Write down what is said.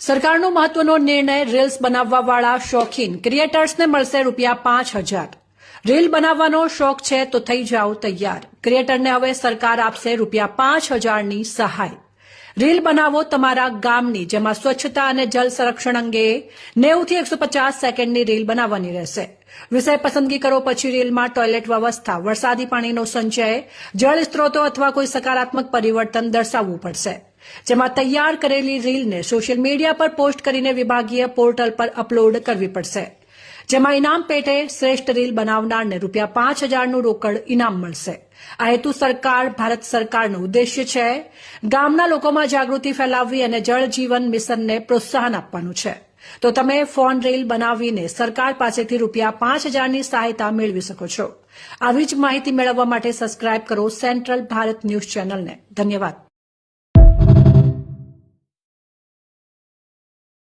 સરકારનો મહત્વનો નિર્ણય રીલ્સ બનાવવાવાળા શોખીન ક્રિએટર્સને મળશે રૂપિયા પાંચ હજાર. રીલ બનાવવાનો શોખ છે તો થઈ જાઓ તૈયાર. ક્રિએટરને હવે સરકાર આપશે રૂપિયા પાંચ હજારની સહાય. રીલ બનાવો તમારા ગામની, જેમાં સ્વચ્છતા અને જલ સંરક્ષણ અંગે નેવુંથી એકસો પચાસ સેકન્ડની રીલ બનાવવાની રહેશે. વિષય પસંદગી કરો પછી રીલમાં ટોયલેટ વ્યવસ્થા, વરસાદી પાણીનો સંચય, જળ સ્ત્રોતો અથવા કોઈ સકારાત્મક પરિવર્તન દર્શાવવું પડશે. જેમાં તૈયાર કરેલી રીલને સોશિયલ મીડિયા પર પોસ્ટ કરીને વિભાગીય પોર્ટલ પર અપલોડ કરવી પડશે. જેમાં ઇનામ પેટે શ્રેષ્ઠ રીલ બનાવનારને રૂપિયા પાંચ હજારનું રોકડ ઇનામ મળશે. આ હેતુ સરકાર, ભારત સરકારનો ઉદ્દેશ્ય છે. ગામના લોકોમાં જાગૃતિ ફેલાવવી અને જળ જીવન મિશનને પ્રોત્સાહન આપવાનું છે. તો તમે ફોન રીલ બનાવીને સરકાર પાસેથી રૂપિયા પાંચ હજારની સહાયતા મેળવી શકો છો. આવી જ માહિતી મેળવવા માટે સબસ્ક્રાઇબ કરો સેન્ટ્રલ ભારત ન્યૂઝ ચેનલને. ધન્યવાદ.